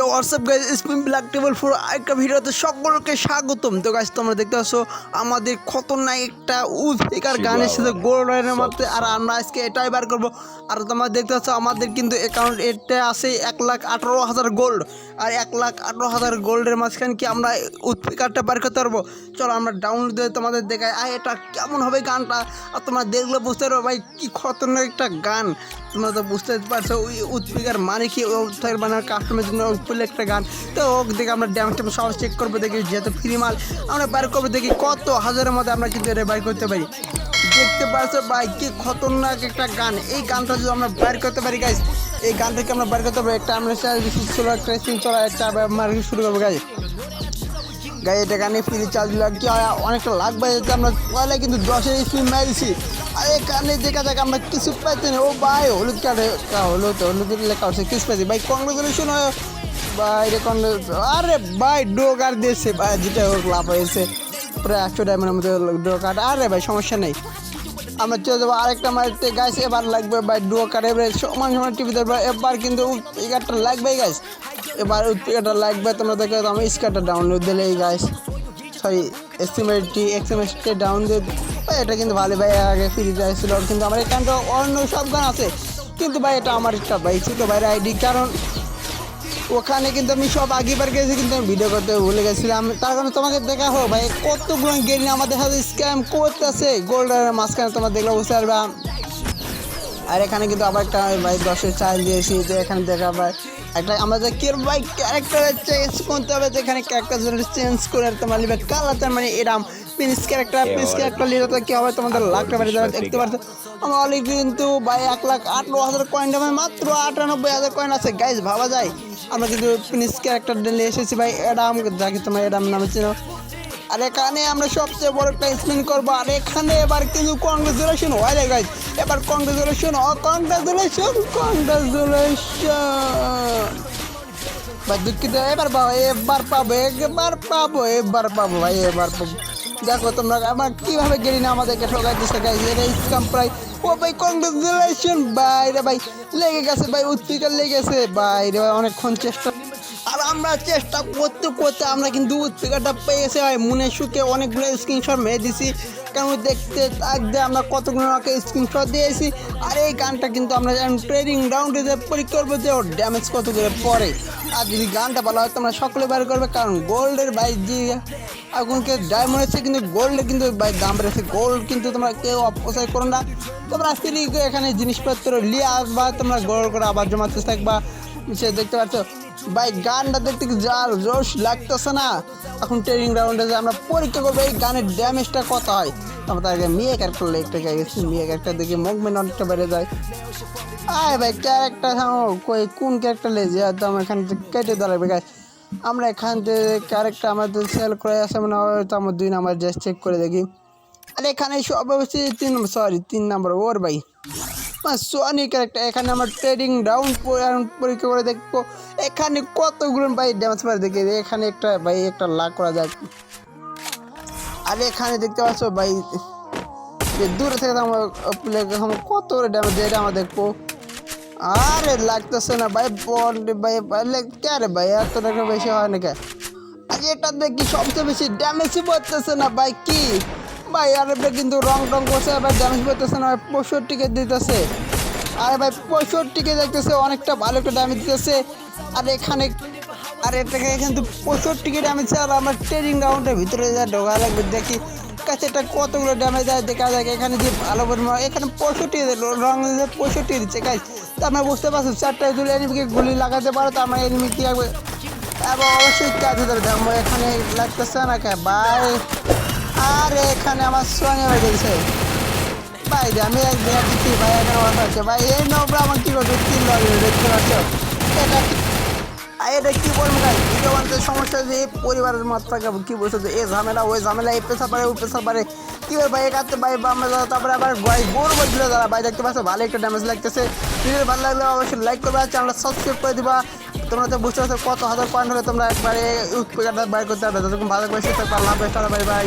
তো what's up guys spin black table four একটা ভিডিওতে সকলকে স্বাগতম। তো গাইজ তোমরা দেখতে পাচ্ছ আমাদের খতরনাক একটা উদ্বেকার গানের সাথে গোল্ড রানের মধ্যে আর আমরা আজকে এটাই বার করব। আর তোমরা দেখতে পাচ্ছ আমাদের কিন্তু অ্যাকাউন্ট এটা আছে এক লাখ আঠারো হাজার গোল্ড আর এক লাখ আঠারো হাজার গোল্ডের মাঝখানে কি আমরা উদ্বেকারটা বার করতে পারব? চলো আমরা ডাউনলোড দিয়ে তোমাদের দেখাই। আর এটা কেমন হবে গানটা? আর তোমরা দেখলে বুঝতে পারব ভাই, কি খতরনাক একটা গান। তোমরা তো বুঝতে পারছ, ওই উদ্বেগার মানে কি? ওর মানে কাস্টমারের জন্য ফুল একটা গান। তো ও দেখে আমরা ড্যামেজ ট্যামেজ সব চেক করব, দেখি যেহেতু ফ্রি মাল, আমরা বার করব, দেখি কত হাজারের মধ্যে আমরা কিন্তু এটা বার করতে পারি। দেখতে পারছ ভাই, কি খতরনাক একটা গান। এই গানটা যদি আমরা বার করতে পারি গাইজ এই গান থেকে আমরা বার করতে পারি একটা আমরা ছিল সিন চলা, একটা মার্কেট শুরু করব গাইজ গাই এটা গানে ফ্রি চার্জ কি হয়, অনেকটা লাগবে যেতে আমরা পয়লা কিন্তু দশের স্পিন মেরেছি। আর এখানে দেখা যাক আমরা কিছু পাইতে না ও ভাই, হলুদ কার্ডে হলুদ হলুদ লেখা হচ্ছে কিছু পাইছি। ভাই কংগ্রেচুলেশন হয়। ভাই, রে আরে ভাই ডো কার্ড দিয়েছে। ভাই, যেটা হোক, লাভ হয়েছে। প্রায় একশো ডায়মন্ডের মধ্যে ডো কার্ড আরে ভাই, সমস্যা নেই। আমরা চলে যাব আরেকটা মারতে গাছ এবার লাগবে ভাই ডুয়ো কার্ড এবারে সমান সমান টিভি দেবো এবার কিন্তু কার্ডটা লাগবে গাছ এবার উত্তিকাটা লাগবে, তোমরা দেখো আমি স্কারটা ডাউনলোড দিলে এই গাছ সরি এস্টিমেটটি এক্সএমএসটি ডাউন দিয়ে এটা কিন্তু ভালো ভাই আগে ফ্রি যাইছিল কিন্তু আমার এখানটা অন্য সব গান আছে। কিন্তু ভাই, এটা আমার একটা, ভাই ছিল ভাইয়ের আইডি কারণ ওখানে কিন্তু আমি সব আগেবার গেছি, কিন্তু আমি ভিডিও করতে ভুলে গেছিলাম। তার কারণে তোমাকে দেখা হোক ভাই, কতগুলো গেলি আমাদের হাতে স্ক্যাম করতেছে। গোল্ডের মাঝখানে তোমার দেখলে বুঝতে পারবা। আর এখানে কিন্তু আবার একটা ভাই দশের চাল দিয়েছি তো এখানে দেখা ভাই একটা আমাদের কের ভাই ক্যারেক্টার চেঞ্জ করতে হবে, যেখানে ক্যারেক্টার চেঞ্জ করে তোমার লিবে তার মানে এরাম প্রিন্স ক্যারেক্টার প্রিন্স ক্যারেক্টার লিলে কি হবে? তোমাদের লাখটা বাড়ি যাবে দেখতে পারছ? আমার কিন্তু ভাই এক লাখ আঠারো হাজার কয়েন দামে মাত্র আটানব্বই হাজার কয়েন আছে। গাইজ ভাবা যায়। আমরা কিন্তু প্রিন্স ক্যারেক্টার নিয়ে এসেছি ভাই এরাম যাকে তোমার এরাম নামে চিনো। আর এখানে আমরা সবচেয়ে বড় একটা স্পিন করব। আর এখানে এবার কিন্তু কংগ্রেচুলেশন হয় রে গাইজ এবার কংগ্রেচুলেশন ও কংগ্রেচুলেশন কংগ্রেচুলেশন ভাই দুঃখিত এবার পাবো এবার পাবো এবার পাবো এবার পাবো ভাই এবার পাবো। দেখো তোমরা আমার কীভাবে গেলি না আমাদেরকে ঠকাই দিচ্ছে গাইজ এটা স্কাম প্রায়। ও ভাই কংগ্রেচুলেশন ভাই রে ভাই, লেগে গেছে ভাই উত্তিকা লেগেছে। ভাই রে ভাই, অনেকক্ষণ চেষ্টা। আর আমরা চেষ্টা করতে করতে আমরা কিন্তু স্পিকারটা পেয়েছে, ভাই। মনে সুখে অনেকগুলো স্ক্রিনশট মেরে দিছি। কারণ দেখতে থাকতে আমরা কতগুলো আমাকে স্ক্রিনশট দিয়েছি। আর এই গানটা কিন্তু আমরা ট্রেডিং রাউন্ডে যে পরীক্ষা করব যে ওর ড্যামেজ কত করে পড়ে। আর যদি গানটা ভালো হয়, তোমরা সকলে বার করবে, কারণ গোল্ডের ভাই যে এখনকে ডায়মন্ড আছে কিন্তু গোল্ডের কিন্তু দাম বেড়েছে। গোল্ড কিন্তু তোমরা কেউ অপচয় করো না। তোমরা ফ্রি এখানে জিনিসপত্র নিয়ে আসবা, তোমরা গোল্ড করে আবার জমাতে থাকবা সে দেখতে পাচ্ছ, ভাই গানটা দেখতে যার জোশ লাগতেছে না। এখন ট্রেনিং রাউন্ডে যে আমরা পরীক্ষা করব, এই গানের ড্যামেজটা কত হয়? আমরা তার আগে মেয়ে ক্যারেক্টার লেগটা গেছি মেয়ে ক্যারেক্টার দেখে মুভমেন্ট অনেকটা বেড়ে যায়। আয় ভাই ক্যারেক্টার কই, কোন ক্যারেক্টার লেগে একদম এখান থেকে কেটে দাঁড়াবে গাছ আমরা এখান থেকে ক্যারেক্টার আমাদের সেল করে আসে মনে হয়তো আমার দুই নাম্বার জাস্ট চেক করে দেখি। আর এখানে সব অবশ্যই তিন সরি তিন নাম্বার ওর ভাই। সোনি ক্যারেক্টার এখানে আমার ট্রেডিং ডাউন পরীক্ষা করে দেখব। এখানে কতগুলো ভাই ড্যামেজ পারে দেখে এখানে একটা ভাই, একটা লাখ করা যায়। আর এখানে দেখতে পাচ্ছ ভাই দূরে থেকে আমার কত ড্যামেজ এটা আমরা দেখব। আরে লাগতেছে না ভাই ভাই কে রে ভাই, এত টাকা বেশি হয় না কে আজ এটা দেখি সবচেয়ে বেশি ড্যামেজই পড়তেছে না ভাই, কি? ভাই, আরে ভাই, কিন্তু রং টং করছে ভাই ড্যামেজ পড়তেছে না, ভাই, পঁয়ষট্টিকে দিতেছে। আরে ভাই, পঁয়ষট্টিকে দেখতেছে, অনেকটা ভালো একটা ড্যামেজ দিতেছে। আর এখানে, আর এটাকে কিন্তু পঁয়ষট্টিকে ড্যামেজ আর আমার ট্রেনিং রাউন্ডের ভিতরে যা ঢোকা লাগবে, দেখি কাছে এটা কতগুলো ড্যামেজ দেয়, দেখা যায় এখানে যে ভালো পরিমাণ, এখানে পঁয়ষট্টি রং পঁয়ষট্টি দিচ্ছে গাছ আমরা বুঝতে পারছেন চারটায় যদি এনিমিকে গুলি লাগাতে পারো তো আমার এনিমি কি লাগবে এবং অবশ্যই কাজে ধরে দেখো এখানে লাগতেছে না কে? ভাই আর, এখানে আমার সঙ্গে হয়ে গেছে ভাই আমি একদিন ভাই, এখানে ভাই, এই নোবরা আমার কী করবে? তিন দেখতে পাচ্ছ? এটা এটা কি বলব ভাই? ভিডিও বানাতে সমস্যা যে পরিবারের মাত্রাকে কি বলছে যে এই ঝামেলা, ওই ঝামেলা, এই পেশা পারে ওই পেশা পারে। কি ভাই ভাই কাটতে ভাই, বামে তারপরে আবার গাই গোর বদলে যারা। ভাই, দেখতে পাচ্ছ, ভালো একটা ড্যামেজ লাগতেছে। ভিডিও ভালো লাগলে অবশ্যই লাইক করবে চ্যানেলটা সাবস্ক্রাইব করে দিবা। তোমরা তো বুঝতে পারছ, কত হাজার পয়েন্ট হলে তোমরা একবারে বাইর করতে পারবে। যতক্ষণ ভালো করে সে থাকবে, আল্লাহ বাই বাই